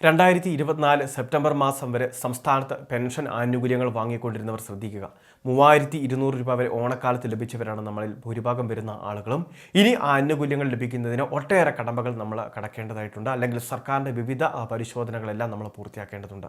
രണ്ടായിരത്തി ഇരുപത്തിനാല് സെപ്റ്റംബർ മാസം വരെ സംസ്ഥാനത്ത് പെൻഷൻ ആനുകൂല്യങ്ങൾ വാങ്ങിക്കൊണ്ടിരുന്നവർ ശ്രദ്ധിക്കുക. മൂവായിരത്തി ഇരുന്നൂറ് രൂപ വരെ ഓണക്കാലത്ത് ലഭിച്ചവരാണ് നമ്മളിൽ ഭൂരിഭാഗം വരുന്ന ആളുകളും. ഇനി ആ ആനുകൂല്യങ്ങൾ ലഭിക്കുന്നതിന് ഒട്ടേറെ കടമ്പകൾ നമ്മൾ കടക്കേണ്ടതായിട്ടുണ്ട്. അല്ലെങ്കിൽ സർക്കാരിന്റെ വിവിധ പരിശോധനകളെല്ലാം നമ്മൾ പൂർത്തിയാക്കേണ്ടതുണ്ട്.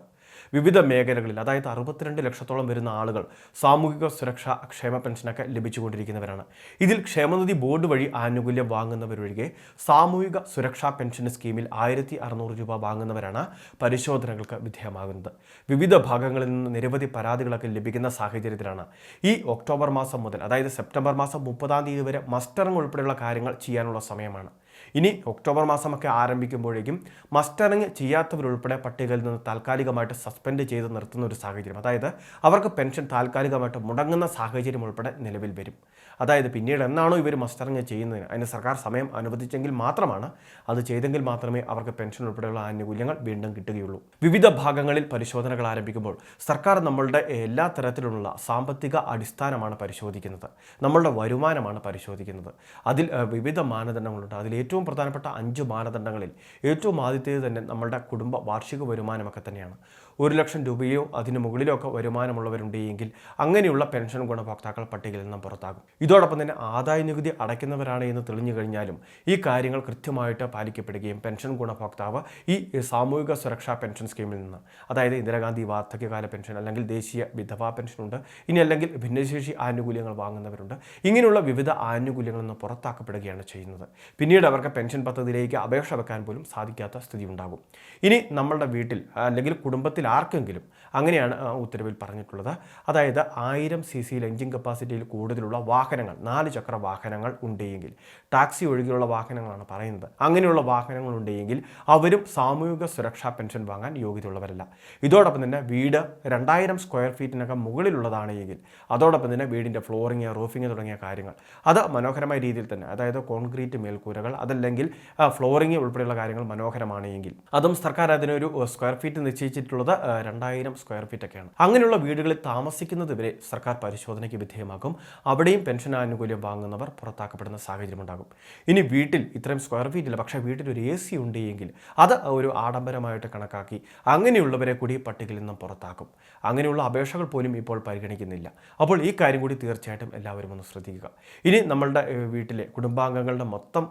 വിവിധ മേഖലകളിൽ അതായത് അറുപത്തിരണ്ട് ലക്ഷത്തോളം വരുന്ന ആളുകൾ സാമൂഹിക സുരക്ഷാ ക്ഷേമ പെൻഷനൊക്കെ ലഭിച്ചുകൊണ്ടിരിക്കുന്നവരാണ്. ഇതിൽ ക്ഷേമനിധി ബോർഡ് വഴി ആനുകൂല്യം വാങ്ങുന്നവരൊഴികെ സാമൂഹിക സുരക്ഷാ പെൻഷൻ സ്കീമിൽ ആയിരത്തി അറുന്നൂറ് രൂപ വാങ്ങുന്നവരാണ് പരിശോധനകൾക്ക് വിധേയമാകുന്നത്. വിവിധ ഭാഗങ്ങളിൽ നിന്ന് നിരവധി പരാതികളൊക്കെ ലഭിക്കുന്ന സാഹചര്യത്തിലാണ് ഈ ഒക്ടോബർ മാസം മുതൽ അതായത് സെപ്റ്റംബർ മാസം മുപ്പതാം തീയതി വരെ മസ്റ്ററിംഗ് ഉൾപ്പെടെയുള്ള കാര്യങ്ങൾ ചെയ്യാനുള്ള സമയമാണ്. ഇനി ഒക്ടോബർ മാസമൊക്കെ ആരംഭിക്കുമ്പോഴേക്കും മസ്റ്ററിങ് ചെയ്യാത്തവരുൾപ്പെടെ പട്ടികയിൽ നിന്ന് താൽക്കാലികമായിട്ട് സസ്പെൻഡ് ചെയ്ത് നിർത്തുന്ന ഒരു സാഹചര്യം. അതായത് അവർക്ക് പെൻഷൻ താൽക്കാലികമായിട്ട് മുടങ്ങുന്ന സാഹചര്യം ഉൾപ്പെടെ നിലവിൽ വരും. അതായത് പിന്നീട് എന്നാണോ ഇവർ മസ്റ്ററിങ് ചെയ്യുന്നതിന് അതിന് സർക്കാർ സമയം അനുവദിച്ചെങ്കിൽ മാത്രമാണ് അത് ചെയ്തെങ്കിൽ മാത്രമേ അവർക്ക് പെൻഷൻ ഉൾപ്പെടെയുള്ള ആനുകൂല്യങ്ങൾ വീണ്ടും കിട്ടുകയുള്ളൂ. വിവിധ ഭാഗങ്ങളിൽ പരിശോധനകൾ ആരംഭിക്കുമ്പോൾ സർക്കാർ നമ്മളുടെ എല്ലാ തരത്തിലുള്ള സാമ്പത്തിക അടിസ്ഥാനമാണ് പരിശോധിക്കുന്നത്. നമ്മളുടെ വരുമാനമാണ് പരിശോധിക്കുന്നത്. അതിൽ വിവിധ മാനദണ്ഡങ്ങളുണ്ട്. അതിൽ ഏറ്റവും പ്രധാനപ്പെട്ട അഞ്ച് മാനദണ്ഡങ്ങളിൽ ഏറ്റവും ആദ്യത്തേത് തന്നെ നമ്മളുടെ കുടുംബ വാർഷിക വരുമാനമൊക്കെ തന്നെയാണ്. ഒരു ലക്ഷം രൂപയോ അതിനു മുകളിലോ ഒക്കെ വരുമാനമുള്ളവരുണ്ടെങ്കിൽ അങ്ങനെയുള്ള പെൻഷൻ ഗുണഭോക്താക്കൾ പട്ടികയിൽ നിന്നും പുറത്താകും. ഇതോടൊപ്പം തന്നെ ആദായ നികുതി അടയ്ക്കുന്നവരാണ് എന്ന് തെളിഞ്ഞു കഴിഞ്ഞാലും ഈ കാര്യങ്ങൾ കൃത്യമായിട്ട് പാലിക്കപ്പെടുകയും പെൻഷൻ ഗുണഭോക്താവ് ഈ സാമൂഹിക സുരക്ഷാ പെൻഷൻ സ്കീമിൽ നിന്ന് അതായത് ഇന്ദിരാഗാന്ധി വാർദ്ധക്യകാല പെൻഷൻ അല്ലെങ്കിൽ ദേശീയ വിധവാ പെൻഷനുണ്ട് ഇനി അല്ലെങ്കിൽ ഭിന്നശേഷി ആനുകൂല്യങ്ങൾ വാങ്ങുന്നവരുണ്ട് ഇങ്ങനെയുള്ള വിവിധ ആനുകൂല്യങ്ങളിൽ നിന്ന് പുറത്താക്കപ്പെടുകയാണ് ചെയ്യുന്നത്. പിന്നീട് അവർക്ക് പെൻഷൻ പദ്ധതിയിലേക്ക് അപേക്ഷ വെക്കാൻ പോലും സാധിക്കാത്ത സ്ഥിതി ഉണ്ടാകും ഇനി നമ്മളുടെ വീട്ടിൽ അല്ലെങ്കിൽ കുടുംബത്തിൽ ആർക്കെങ്കിലും അങ്ങനെയാണ് ഉത്തരവിൽ പറഞ്ഞിട്ടുള്ളത്. അതായത് ആയിരം സി സിയിൽ എഞ്ചിൻ കപ്പാസിറ്റിയിൽ കൂടുതലുള്ള വാഹനങ്ങൾ നാല് ചക്ര വാഹനങ്ങൾ ഉണ്ടെങ്കിൽ ടാക്സി ഒഴികെയുള്ള വാഹനങ്ങളാണ് പറയുന്നത്. അങ്ങനെയുള്ള വാഹനങ്ങൾ ഉണ്ടെങ്കിൽ അവരും സാമൂഹിക സുരക്ഷാ പെൻഷൻ വാങ്ങാൻ യോഗ്യതയുള്ളവരല്ല. ഇതോടൊപ്പം തന്നെ വീട് രണ്ടായിരം സ്ക്വയർ ഫീറ്റിനകം മുകളിലുള്ളതാണ് എങ്കിൽ അതോടൊപ്പം തന്നെ വീടിന്റെ ഫ്ലോറിങ് റൂഫിങ് തുടങ്ങിയ കാര്യങ്ങൾ അത് മനോഹരമായ രീതിയിൽ തന്നെ അതായത് കോൺക്രീറ്റ് മേൽക്കൂരകൾ അതല്ലെങ്കിൽ ഫ്ലോറിങ് ഉൾപ്പെടെയുള്ള കാര്യങ്ങൾ മനോഹരമാണ് എങ്കിൽ. അതും സർക്കാർ അതിനൊരു സ്ക്വയർ ഫീറ്റ് നിശ്ചയിച്ചിട്ടുള്ളത് രണ്ടായിരം സ്ക്വയർ ഫീറ്റ് ഒക്കെയാണ് അങ്ങനെയുള്ള വീടുകളിൽ താമസിക്കുന്നത് വരെ സർക്കാർ പരിശോധനയ്ക്ക് വിധേയമാക്കും അവിടെയും പെൻഷൻ ആനുകൂല്യം വാങ്ങുന്നവർ പുറത്താക്കപ്പെടുന്ന സാഹചര്യം ഉണ്ടാകും. ഇനി വീട്ടിൽ ഇത്രയും സ്ക്വയർ ഫീറ്റ് ഇല്ല. പക്ഷേ വീട്ടിൽ ഒരു എ സി ഉണ്ട് എങ്കിൽ അത് ഒരു ആഡംബരമായിട്ട് കണക്കാക്കി അങ്ങനെയുള്ളവരെ കൂടി പട്ടികയിൽ നിന്നും പുറത്താക്കും. അങ്ങനെയുള്ള അപേക്ഷകൾ പോലും ഇപ്പോൾ പരിഗണിക്കുന്നില്ല. അപ്പോൾ ഈ കാര്യം കൂടി തീർച്ചയായിട്ടും എല്ലാവരും ഒന്ന് ശ്രദ്ധിക്കുക. ഇനി നമ്മളുടെ വീട്ടിലെ കുടുംബാംഗങ്ങളുടെ മൊത്തം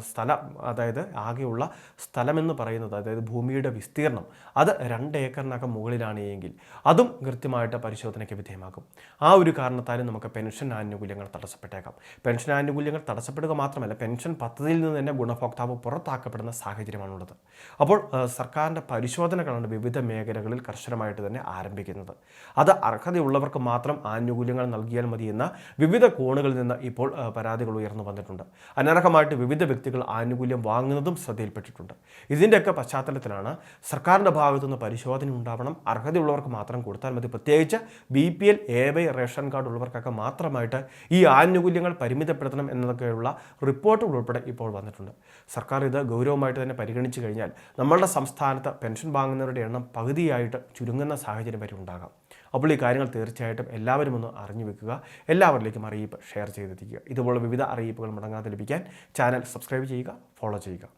സ്ഥലം അതായത് ആകെയുള്ള സ്ഥലമെന്ന് പറയുന്നത് അതായത് ഭൂമിയുടെ വിസ്തീർണം അത് രണ്ട് ഏക്കറിനകം മുകളിലാണ് എങ്കിൽ അതും കൃത്യമായിട്ട് പരിശോധനയ്ക്ക് വിധേയമാകും ആ ഒരു കാരണത്താലും നമുക്ക് പെൻഷൻ ആനുകൂല്യങ്ങൾ തടസ്സപ്പെട്ടേക്കാം. പെൻഷൻ ആനുകൂല്യങ്ങൾ തടസ്സപ്പെടുക മാത്രമല്ല പെൻഷൻ പദ്ധതിയിൽ നിന്ന് തന്നെ ഗുണഭോക്താവ് പുറത്താക്കപ്പെടുന്ന സാഹചര്യമാണുള്ളത്. അപ്പോൾ സർക്കാരിന്റെ പരിശോധനകളാണ് വിവിധ മേഖലകളിൽ കർശനമായിട്ട് തന്നെ ആരംഭിക്കുന്നത്. അത് അർഹതയുള്ളവർക്ക് മാത്രം ആനുകൂല്യങ്ങൾ നൽകിയാൽ മതി എന്ന വിവിധ കോണുകളിൽ നിന്ന് ഇപ്പോൾ പരാതികൾ ഉയർന്നു വന്നിട്ടുണ്ട്. അനർഹമായിട്ട് വിവിധ വ്യക്തികൾ ആനുകൂല്യം വാങ്ങുന്നതും ശ്രദ്ധയിൽപ്പെട്ടിട്ടുണ്ട്. ഇതിന്റെയൊക്കെ പശ്ചാത്തലത്തിലാണ് സർക്കാരിന്റെ ഭാഗത്തുനിന്ന് പരിശോധന ഉണ്ടാവണം. അർഹതയുള്ളവർക്ക് മാത്രം കൊടുത്താൽ മതി. പ്രത്യേകിച്ച് B P L A Y ration card ഉള്ളവർക്കൊക്കെ മാത്രമായിട്ട് ഈ ആനുകൂല്യങ്ങൾ പരിമിതപ്പെടുത്തണം എന്നതൊക്കെയുള്ള റിപ്പോർട്ടുകൾ ഉൾപ്പെടെ ഇപ്പോൾ വന്നിട്ടുണ്ട്. സർക്കാർ ഇത് ഗൗരവമായിട്ട് തന്നെ പരിഗണിച്ചു കഴിഞ്ഞാൽ നമ്മളുടെ സംസ്ഥാനത്ത് പെൻഷൻ വാങ്ങുന്നവരുടെ എണ്ണം പകുതിയായിട്ട് ചുരുങ്ങുന്ന സാഹചര്യം വരെ ഉണ്ടാകാം. അപ്പോൾ ഈ കാര്യങ്ങൾ തീർച്ചയായിട്ടും എല്ലാവരും ഒന്ന് അറിഞ്ഞു വെക്കുക. എല്ലാവരിലേക്കും അറിയിപ്പ് ഷെയർ ചെയ്തെത്തിക്കുക. ഇതുപോലുള്ള വിവിധ അറിയിപ്പുകൾ മുടങ്ങാതെ ലഭിക്കാൻ ചാനൽ സബ്സ്ക്രൈബ് ചെയ്യുക ഫോളോ ചെയ്യുക.